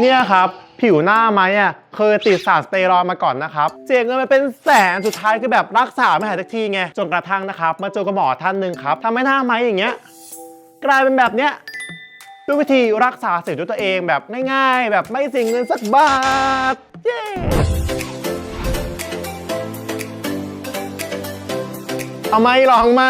เนี่ยครับผิวหน้าไหมอะเคยติดสารสเตียรอยด์มาก่อนนะครับเจียเงินไปเป็นแสนสุดท้ายคือแบบรักษาไม่หายสักทีไงจนกระทั่งนะครับ มาเจอกับหมอท่านหนึ่งครับทำให้หน้าไหมอย่างเงี้ยกลายเป็นแบบเนี้ยด้วยวิธีรักษาสิวด้วยตัวเองแบบง่ายๆ แบบไม่เสียเงินสักบาทเย้เอาไหมลองไหม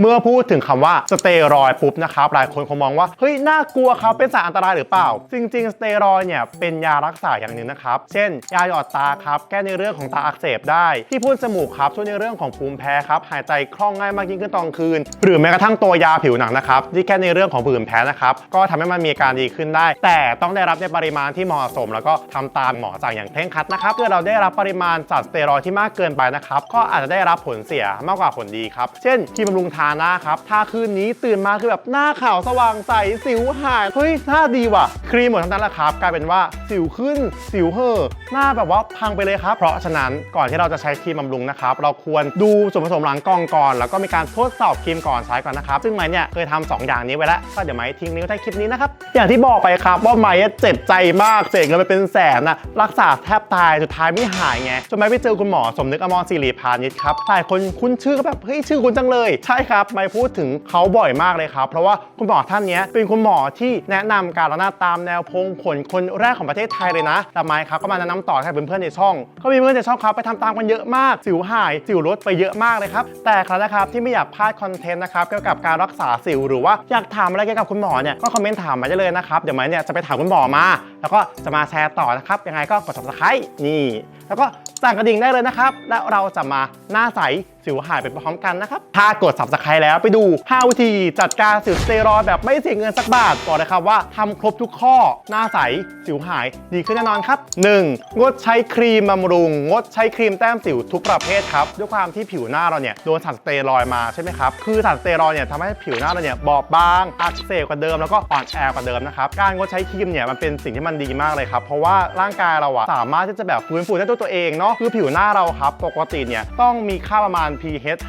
เมื่อพูดถึงคำว่าสเตียรอยปุ๊บนะครับหลายคนคงมองว่าเฮ้ยน่ากลัวครับเป็นสารอันตรายหรือเปล่า จริงๆสเตียรอยเนี่ยเป็นยารักษาอย่างหนึ่งนะครับเช่น ยาหยอดตาครับแก้ในเรื่องของตาอักเสบได้ ที่พ่นจมูกครับช่วยในเรื่องของภูมิแพ้ครับหายใจคล่องง่ายมากยิ่งขึ้นตอนคืน หรือแม้กระทั่งตัวยาผิวหนังนะครับที่แก้ในเรื่องของผื่นแพ้นะครับก็ทำให้มันมีการดีขึ้นได้ แต่ต้องได้รับในปริมาณที่เหมาะสม แล้วก็ทำตามหมอสั่งอย่างเคร่งครัดนะครับเมื่อเราได้รับปริมาณสารสเตียรอยที่มากเกินไปนะครับก็อาจจะได้รับผลเสียมากกว่าผลดีครับเช่นครีมบำรุงทาหน้าครับทาคืนนี้ตื่นมาคือแบบหน้าขาวสว่างใสสิวหายเฮ้ยหน้าดีว่ะ ครีมหมดทั้งนั้นแหละครับกลายเป็นว่าสิวขึ้นสิวเห่อหน้าแบบว่าพังไปเลยครับ เพราะฉะนั้นก่อนที่เราจะใช้ครีมบำรุงนะครับเราควรดูส่วนผสมหลังกล่องก่อน แล้วก็มีการทดสอบครีมก่อนใช้ก่อนนะครับซึ่งไม้เนี่ยเคยทำสองอย่างนี้ไว้แล้วก็เดี๋ยวไม้ทิ้งนิ้วใต้คลิปนี้นะครับอย่างที่บอกไปครับว่าไม้เจ็บใจมากเสียเงินไปเป็นแสนนะรักษาแทบตายสุดท้ายไม่หายไงจนไม้ไปเจอคุณหมอสมนึกอมรศิริพานิชครับหลายคนคุ้นชื่อก็แบบเฮ้ยชื่อคุณจังเลยใช่ครับไม้พูดถึงเขาบ่อยมากเลยครับ เพราะว่าคุณหมอท่านนี้เป็นคุณหมอที่แนะนำการล้างหน้าตามแนวพงขนคนแรกของประเทศไทยเลยนะแต่ไม้ครับก็มาแนะนำต่อให้เพื่อนๆในช่องก็มีเพื่อนในช่องครับไปทำตามกันเยอะมาก สิวหาย สิวลดไปเยอะมากเลยครับ แต่ครับนะครับที่ไม่อยากพลาดคอนเทนต์นะครับเกี่ยวกับการรักษาสิวหรือว่าอยากถามอะไรเกี่ยวกับคุณหมอเนี่ยก็คอมเมนต์ถามมาได้เลยนะครับเดี๋ยวไม้เนี่ยจะไปถามคุณหมอมา แล้วก็จะมาแชร์ต่อนะครับยังไงก็กด subscribe นี่ แล้วก็สั่งกระดิ่งได้เลยนะครับ แล้วเราจะมาหน้าใส สิวหายไปพร้อมกันนะครับ ถ้ากด subscribe แล้วไปดู 5 วิธีจัดการสิวสเตียรอยด์แบบไม่เสียเงินสักบาทบอกเลยครับว่าทำครบทุกข้อหน้าใสสิวหายดีขึ้นแน่นอนครับ 1. งดใช้ครีมบำรุง งดใช้ครีมแต้มสิวทุกประเภทครับด้วยความที่ผิวหน้าเราเนี่ยโดนสารสเตียรอยด์มาใช่ไหมครับคือสารสเตียรอยด์เนี่ยทำให้ผิวหน้าเราเนี่ยบอบบางอักเสบกว่าเดิมแล้วก็อ่อนแอกว่าเดิมนะครับการงดใช้ครีมเนี่ยมันเป็นสิ่งที่มันดีมากเลยครับเพราะว่าร่างกายเราอะสามารถที่จะแบบฟื้นฟูได้ด้วยตัวเองเนาะคือผิวหน้าเราครับปกติเนี่ยต้องมีค่าประมาณ pH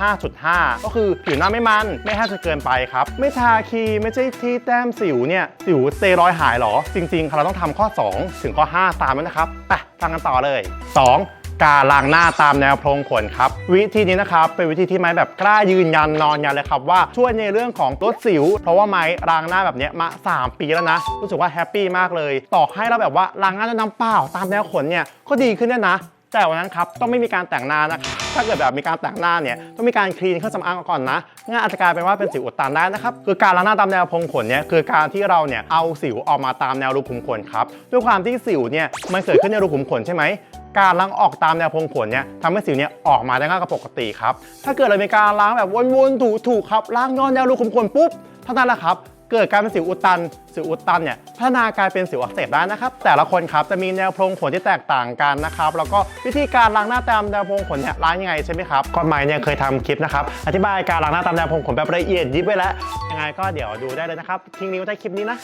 5.5 ก็คือผิวหน้าไม่มันไม่แห้งจนเกินไปครับ ไม่ทาครีมไม่ใช่ที่แต้มสิวเนี่ยสิวสเตียรอยด์หายเหรอ จริงๆ เราต้องทำข้อ 2 ถึงข้อ 5 ตามนั้นนะครับไปฟังกันต่อเลย 2. การล้างหน้าตามแนวโพรงขนครับ วิธีนี้นะครับเป็นวิธีที่ไม้แบบกล้ายืนยันนอนยันเลยครับว่าช่วยในเรื่องของลดสิว เพราะว่าไม้ล้างหน้าแบบเนี้ยมา 3 ปีแล้วนะ รู้สึกว่าแฮปปี้มากเลย ต่อให้เราแบบว่าล้างหน้าด้วยน้ำเปล่าตามแนวขนเนี่ยก็ดีขึ้นเนี่ยนะ แต่วันนั้นครับต้องไม่มีการแต่งหน้านะครับถ้าเกิดแบบมีการแต่งหน้าเนี่ยต้องมีการคลีนเครื่องสำอางก่อนนะงั้นอาจจะกลายเป็นว่าเป็นสิวอุดตันได้นะครับคือการล้างหน้าตามแนวพงขนเนี่ยคือการที่เราเนี่ยเอาสิวออกมาตามแนวรูขุมขนครับด้วยความที่สิวเนี่ยมันเกิดขึ้นในรูขุมขนใช่ไหมการล้างออกตามแนวพงขนเนี่ยทำให้สิวเนี่ยออกมาได้ง่ายกว่าปกติครับถ้าเกิดเรามีการล้างแบบวนๆถูๆครับล้างย้อนแนวรูขุมขนปุ๊บเท่านั้นแหละครับ เกิดการเป็นสิวอุดตัน สิวอุดตันเนี่ยพัฒนากลายเป็นสิวอักเสบได้นะครับ แต่ละคนครับจะมีแนวโพรงขนที่แตกต่างกันนะครับ แล้วก็วิธีการล้างหน้าตามแนวโพรงขนเนี่ยล้างยังไงใช่ไหมครับก่อนใหม่เนี่ยเคยทำคลิปนะครับ อธิบายการล้างหน้าตามแนวโพรงขนแบบละเอียดยิบไว้แล้ว ยังไงก็เดี๋ยวดูได้เลยนะครับ ทิ้งลิงก์ไว้ใต้คลิปนี้นะ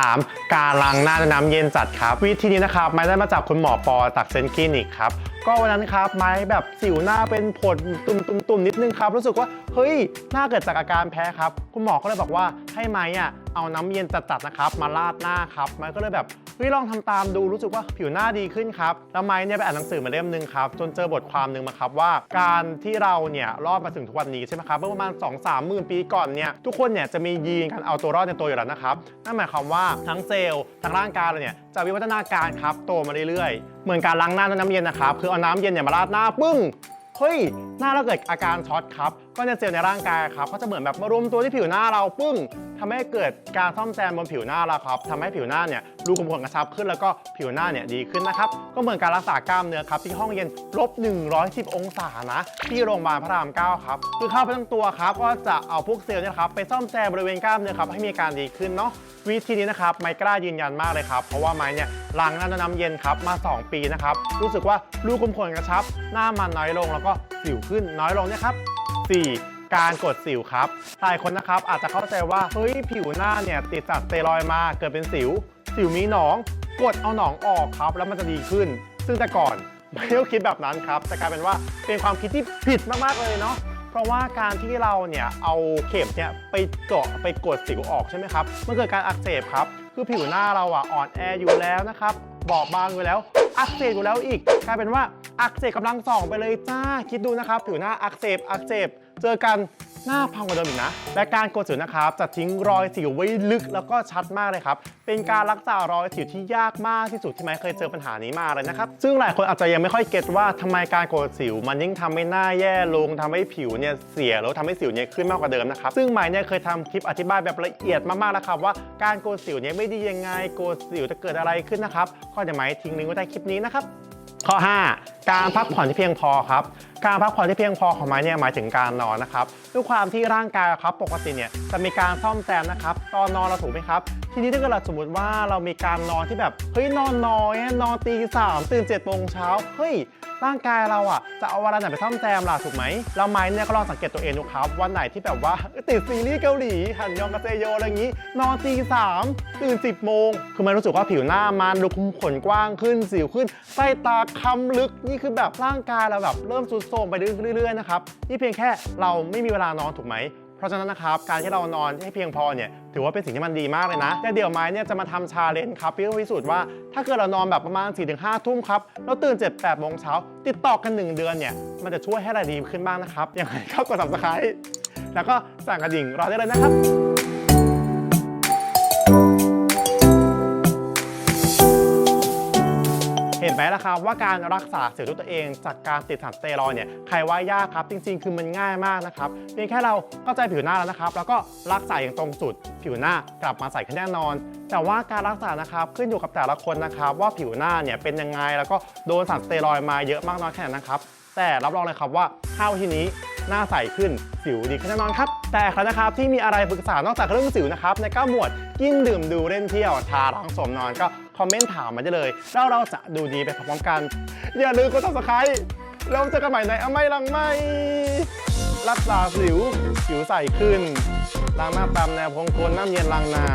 3. การล้างหน้าด้วยน้ำเย็นจัดครับ วิธีนี้นะครับไม่ได้มาจากคุณหมอปอจากเซนคลินิกครับ ก็วันนั้นครับไม้แบบสิวหน้าเป็นผดตุ่มๆๆนิดนึงครับ รู้สึกว่าเฮ้ยหน้าเกิดจากอาการแพ้ครับ คุณหมอก็เลยบอกว่าให้ไม้อะ เอาน้ำเย็นจัดๆนะครับ มาราดหน้าครับไม้ก็เลยแบบเฮ้ยลองทำตามดูรู้สึกว่าผิวหน้าดีขึ้นครับแล้วไม้เนี่ยไปอ่านหนังสือมาเล่มหนึงครับจนเจอบทความหนึ่งมาครับว่า การที่เราเนี่ยรอดมาถึงทุกวันนี้ใช่ไหมครับเมื่อประมาณ2 3หมื่นปีก่อนเนี่ยทุกคนเนี่ยจะมียีนการเอาตัวรอดในตัวอยู่แล้วนะครับนั่นหมายความว่าทั้งเซลล์ทั้งร่างกายเราเนี่ยจะวิวัฒนาการครับโตมาเรื่อยๆ เหมือนการล้างหน้าด้วยน้ำเย็นนะครับคือเอาน้ำเย็นเนี่ยมาราดหน้าปึ้งเฮ้ยหน้าเราเกิดอาการช็อตครับ ก็ในเซลล์ในร่างกายครับก็จะเหมือนแบบมารวมตัวที่ผิวหน้าเราปึ้งทำให้เกิดการซ่อมแซมบนผิวหน้าเราครับทำให้ผิวหน้าเนี่ยรูขุมขนกระชับขึ้นแล้วก็ผิวหน้าเนี่ยดีขึ้นนะครับก็เหมือนการรักษากล้ามเนื้อครับที่ห้องเย็นลบ110 องศานะ ที่โรงพยาบาลพระราม9ครับคือเข้าไปทั้งตัวครับก็จะเอาพวกเซลล์เนี่ยครับไปซ่อมแซมบริเวณกล้ามเนื้อครับให้มีการดีขึ้นเนาะวิธีนี้นะครับไมค์กล้ายืนยันมากเลยครับ เพราะว่าไม้เนี่ยล้างน้าด้วยน้ำเย็นครับมา 2 ปีนะครับ รู้สึกว่ารูขุมขนกระชับ หน้ามันน้อยลงแล้วก็สิวขึ้นน้อยลงนะครับ 4. การกดสิวครับ หลายคนนะครับอาจจะเข้าใจว่า เฮ้ยผิวหน้าเนี่ยติดจากสเตียรอยมาเกิดเป็นสิว สิวมีหนอง กดเอาหนองออกครับ แล้วมันจะดีขึ้น ซึ่งแต่ก่อนไม่ได้คิดแบบนั้นครับ แต่กลายเป็นว่าเป็นความคิดที่ผิดมากๆเลยเนาะเพราะว่าการที่เราเนี่ยเอาเข็มเนี่ยไปเจาะไปกดสิวออกใช่ไหมครับมันเกิดการอักเสบครับ คือผิวหน้าเราอะอ่อนแออยู่แล้วนะครับบอบบางอยู่แล้ว อักเสบอยู่แล้วอีกกลายเป็นว่าอักเสบกำลังสองไปเลยจ้าคิดดูนะครับผิวหน้าอักเสบอักเสบเจอกัน หน้าพังกว่าเดิมอีกนะ และการโกดสิวนะครับจะทิ้งรอยสิวไว้ลึกแล้วก็ชัดมากเลยครับ เป็นการรักษารอยสิวที่ยากมากที่สุดที่ไม้เคยเจอปัญหานี้มาเลยนะครับ ซึ่งหลายคนอาจจะยังไม่ค่อยเก็ตว่าทำไมการโกดสิว มันยิ่งทำให้หน้าแย่ลงทำให้ผิวเนี่ยเสียแล้วทำให้สิวเนี่ยขึ้นมากกว่าเดิมนะครับ ซึ่งไม้เนี่ยเคยทำคลิปอธิบายแบบละเอียดมากๆแล้วครับว่าการโกนสิวเนี่ยไม่ดียังไงโกนสิวจะเกิดอะไรขึ้นนะครับก็เดี๋ยวไม้ทิ้งลิงก์ไว้ใต้คลิปนี้นะครับ ข้อ 5 การพักผ่อนที่เพียงพอครับ การพักผ่อนที่เพียงพอของไม้เนี่ยหมายถึงการนอนนะครับด้วยความที่ร่างกายครับปกติเนี่ยจะมีการซ่อมแซมนะครับตอนนอนเราถูกไหมครับ ทีนี้ถ้าเกิดเราสมมติว่าเรามีการนอนที่แบบเฮ้ยนอนน้อยนอนตีสามตื่นเจ็ดโมงเช้าเฮ้ยร่างกายเราอะจะเอาเวลาไหนไปซ่อมแซมล่ะถูกไหมแล้วไม้เนี่ยก็ลองสังเกตตัวเองดูครับวันไหนที่แบบว่าติดซีรีส์เกาหลีหันยองกาเซโยอะไรอย่างนี้ นอนตีสามตื่น10โมงคือมันรู้สึกว่าผิวหน้ามันดูคุมขนกว้างขึ้นสิวขึ้นใต้ตาคำลึกนี่คือแบบร่างกายเราแบบเริ่มสุดโทรมไปเรื่อยๆนะครับนี่เพียงแค่เราไม่มีเวลานอนถูกไหม เพราะฉะนั้นนะครับการที่เรานอนให้เพียงพอเนี่ยถือว่าเป็นสิ่งที่มันดีมากเลยนะ แต่เดี๋ยวไม้เนี่ยจะมาทำชาเลนจ์ครับเพื่อพิสูจน์ว่าถ้าเกิดเรานอนแบบประมาณ4-5ทุ่มครับแล้วตื่น7-8โมงเช้าติดต่อกัน 1 เดือนเนี่ยมันจะช่วยให้เราดีขึ้นบ้างนะครับยังไงก็กดสับสไครต์แล้วก็สั่งกระดิ่งรอได้เลยนะครับ ไหมล่ะครับว่าการรักษาสิวด้วยตัวเอง จากการติดสารสเตียรอยเนี่ยใครว่ายากครับ จริง ๆ คือมันง่ายมากนะครับเพียงแค่เราเข้าใจผิวหน้าแล้วนะครับ แล้วก็รักษาอย่างตรงจุด ผิวหน้ากลับมาใสขึ้นแน่นอน แต่ว่าการรักษานะครับขึ้นอยู่กับแต่ละคนนะครับ ว่าผิวหน้าเนี่ยเป็นยังไงแล้วก็โดนสารสเตียรอยมาเยอะมากน้อยแค่ไหนนะครับ แต่รับรองเลยครับว่าห้าวิธีนี้หน้าใสขึ้นสิวดีขึ้นแน่นอนครับ แต่ใครนะครับที่มีอะไรปรึกษานอกจากเรื่องสิวนะครับใน9หมวดกินดื่มดูเล่นเที่ยวทารังสวมนอนก็ คอมเมนต์ถามมาได้เลย แล้วเราจะดูดีไปพร้อมๆกัน อย่าลืมกด subscribe แล้วเจอกันใหม่ในอไม่ลังไม่รักษาสิวผิวใสขึ้นล้างหน้าตามแนวพงคนน้ำเย็นล้างหน้า